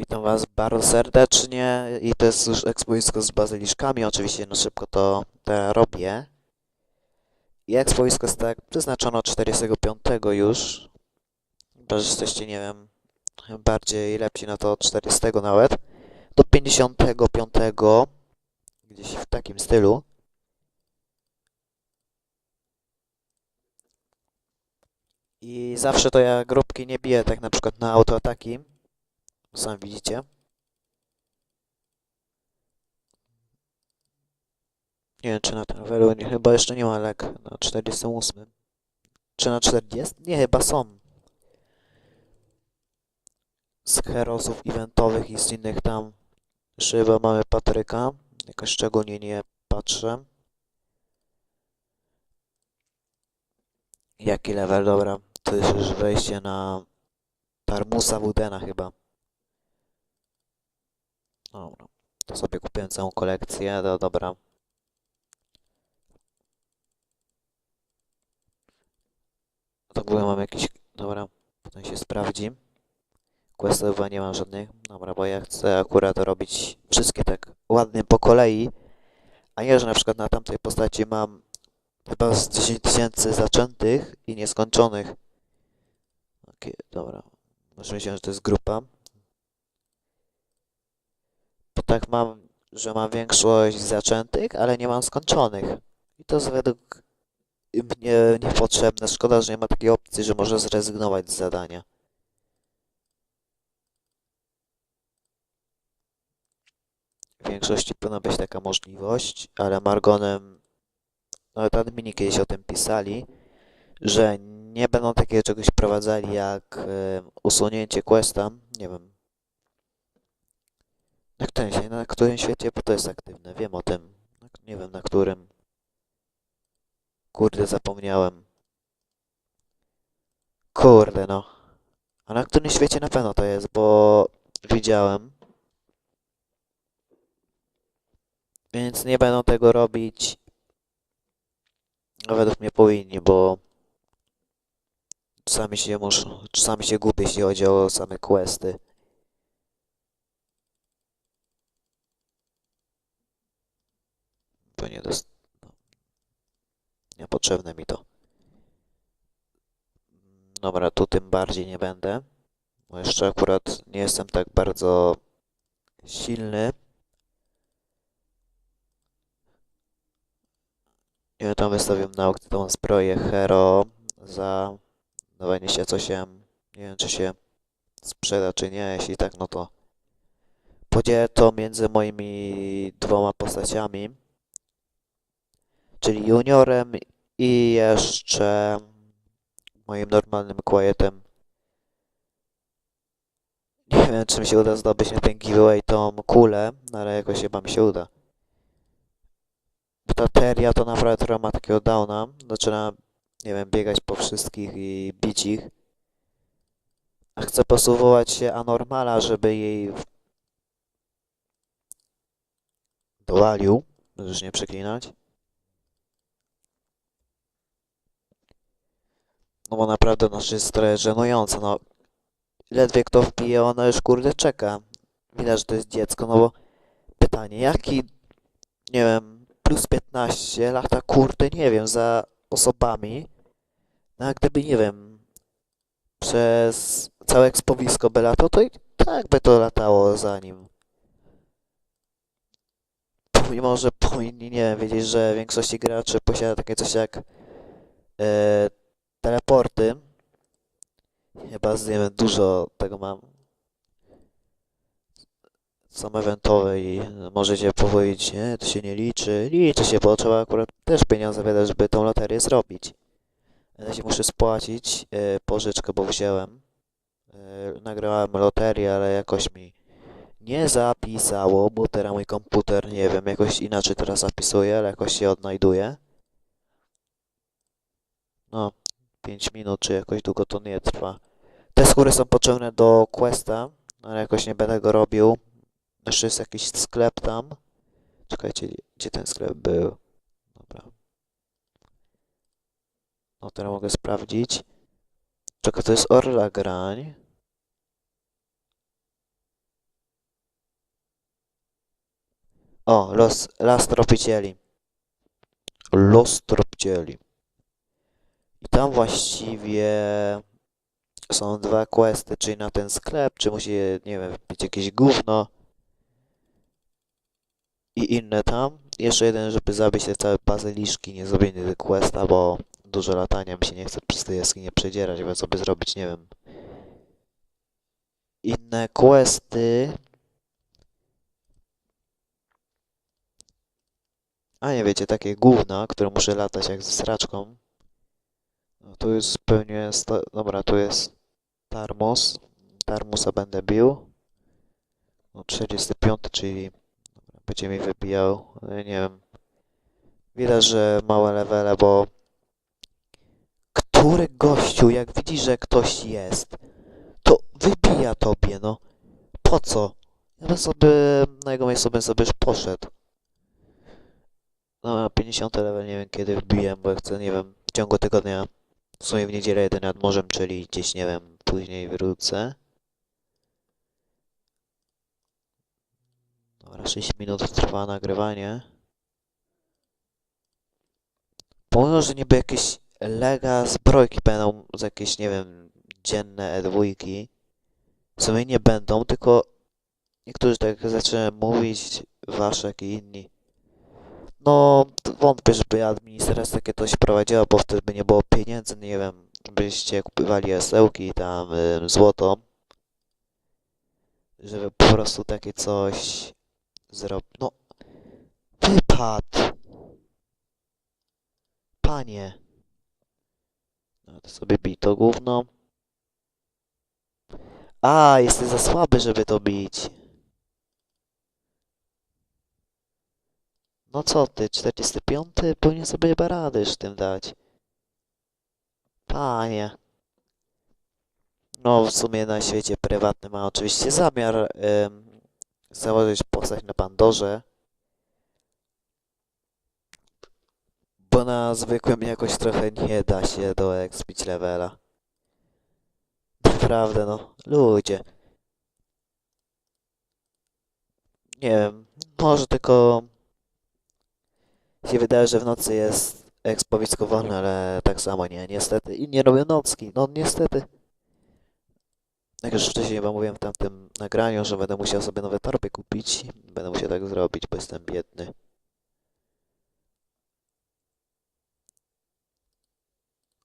Witam Was bardzo serdecznie i to jest już ekspoisko z bazyliszkami. Oczywiście no szybko to, to robię. I ekspoisko jest tak przeznaczono 45 już. Chyba, że jesteście, nie wiem, bardziej lepsi na to od 40 nawet. Do 55 gdzieś w takim stylu. I zawsze to ja grupki nie biję tak na przykład na autoataki. Sam widzicie. Nie wiem, czy na tym levelu, nie, chyba jeszcze nie ma lek na 48. Czy na 40? Nie, chyba są. Z herosów eventowych i z innych tam. Jeszcze mamy Patryka. Jakoś szczególnie nie patrzę. Jaki level? Dobra, to jest już wejście na Tarmusa Wudena chyba. Dobra, to sobie kupiłem całą kolekcję, no dobra. To w ogóle mam jakiś, dobra, potem się sprawdzi. Questów nie mam żadnych, dobra, bo ja chcę akurat robić wszystkie tak ładnie po kolei, a nie, że na przykład na tamtej postaci mam chyba z 10 tysięcy zaczętych i nieskończonych. Okej, dobra, może myślałem, że to jest grupa. Bo tak mam, że mam większość zaczętych, ale nie mam skończonych. I to jest według mnie niepotrzebne. Szkoda, że nie ma takiej opcji, że może zrezygnować z zadania. W większości powinna być taka możliwość, ale Margonem, nawet admini kiedyś o tym pisali, że nie będą takiego czegoś wprowadzali jak e, usunięcie questa, nie wiem, na którym, się- na którym świecie bo to jest aktywne? Wiem o tym. Nie wiem na którym. Kurde, zapomniałem. Kurde, no. A na którym świecie na pewno to jest, bo widziałem. Więc nie będą tego robić. No, według mnie powinni, bo czasami się muszą, czasami się gubię, jeśli chodzi o same questy. Bo nie dost... no. Niepotrzebne mi to. Dobra, tu tym bardziej nie będę. Bo jeszcze akurat nie jestem tak bardzo silny. Ja tam wystawiłem na aukcję tą zbroję Hero za 28. Nie wiem, czy się sprzeda, czy nie. Jeśli tak, no to podzielę to między moimi dwoma postaciami czyli juniorem i jeszcze moim normalnym quietem. Nie wiem, czy mi się uda zdobyć na ten giveaway tą kulę, no ale jakoś chyba mi się uda. Ta teria to naprawdę trochę ma takiego downa. Zaczyna, nie wiem, biegać po wszystkich i bić ich. A chcę posuwować się anormala, żeby jej dowalił. Możesz nie przeklinać. No bo naprawdę no, jest trochę żenujące, no. Ledwie kto wbije, ona już kurde czeka. Widać, że to jest dziecko, no bo pytanie, jaki, nie wiem, plus 15 lata, kurde, nie wiem, za osobami. No gdyby, nie wiem, przez całe ekspowisko by latał, to i tak by to latało za nim. Pomimo, że powinni, nie wiem, wiedzieć, że większość graczy posiada takie coś jak e. Chyba nie wiem, dużo tego mam. Są eventowe i możecie powiedzieć, nie, to się nie liczy. Liczy się, bo trzeba akurat też pieniądze wydać, żeby tą loterię zrobić. Ja się muszę spłacić e, pożyczkę, bo wziąłem. E, nagrałem loterię, ale jakoś mi nie zapisało, bo teraz mój komputer, nie wiem, jakoś inaczej teraz zapisuje, ale jakoś się odnajduje. No, 5 minut, czy jakoś długo to nie trwa. Te skóry są potrzebne do questa, ale jakoś nie będę go robił. Jeszcze jest jakiś sklep tam. Czekajcie, gdzie- ten sklep był? Dobra. No teraz mogę sprawdzić. Czekaj, to jest Orla Grań. O, los, las tropicieli. Los tropicieli. I tam właściwie są dwa questy, czyli na ten sklep, czy musi, nie wiem, być jakieś gówno. I inne tam. Jeszcze jeden, żeby zabić te całe bazyliszki, nie zrobienie questa, bo dużo latania mi się nie chce przez te jaskinie przedzierać, więc sobie zrobić, nie wiem, inne questy. A nie wiecie, takie gówna, które muszę latać jak ze sraczką. No, tu jest pewnie, sta- dobra, tu jest Tarmos. Tarmusa będę bił. No 45, czyli będzie mi wybijał, ale nie wiem. Widać, że małe levele, bo który gościu, jak widzi, że ktoś jest, to wybija tobie, no. Po co? Ja bym sobie, na jego miejscu bym sobie już poszedł. No, na 50 level nie wiem kiedy wbiję, bo chcę, nie wiem, w ciągu tygodnia, w sumie w niedzielę jedę nad morzem, czyli gdzieś, nie wiem, później wrócę. Dobra, 6 minut trwa nagrywanie. Pomimo, że niby jakieś lega zbrojki będą z jakieś, nie wiem, dzienne E2. W sumie nie będą, tylko niektórzy tak zaczynają mówić, Waszek i inni. No, wątpię, żeby administracja takie coś prowadziła, bo wtedy by nie było pieniędzy, nie wiem, byście kupywali esełki tam, y, złoto. Żeby po prostu takie coś zrobić. No, wypad! Panie! No to sobie bij to gówno. A, jesteś za słaby, żeby to bić. No co ty, 45? Powinien sobie chyba radę z tym dać. Panie. No, w sumie na świecie prywatnym ma oczywiście zamiar ym, założyć postać na Pandorze. Bo na zwykłym jakoś trochę nie da się do expić levela. Naprawdę, no. Ludzie. Nie wiem. Może tylko się wydaje, że w nocy jest ekspowisko wolne, ale tak samo nie, niestety. I nie robią nocki, no niestety. Jak już wcześniej chyba mówiłem w tamtym nagraniu, że będę musiał sobie nowe torby kupić. Będę musiał tak zrobić, bo jestem biedny.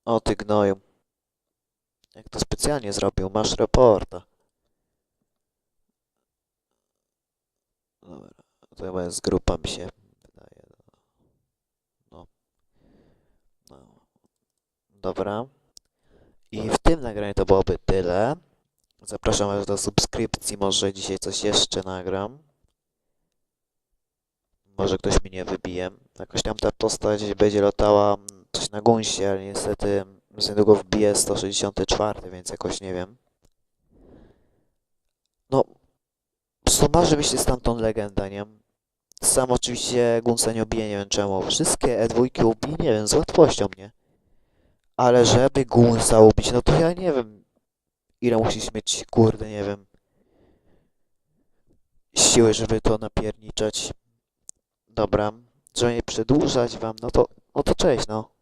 O ty gnoju. Jak to specjalnie zrobił, masz reporta. Dobra, to chyba z grupa mi się wydaje. No. no. Dobra. I w tym nagraniu to byłoby tyle. Zapraszam do subskrypcji, może dzisiaj coś jeszcze nagram. Może ktoś mnie wybije. Jakoś tam ta postać będzie latała coś na gąsie, ale niestety z niedługo wbije 164, więc jakoś nie wiem. No, smaży mi się stamtąd legenda, nie? Sam oczywiście Gunsa nie obije, nie wiem czemu. Wszystkie E2 ubije, nie wiem, z łatwością, nie? Ale żeby Gunsa ubić, no to ja nie wiem, ile musisz mieć, kurde, nie wiem, siły, żeby to napierniczać. Dobra, żeby nie przedłużać wam, no to, no to cześć, no.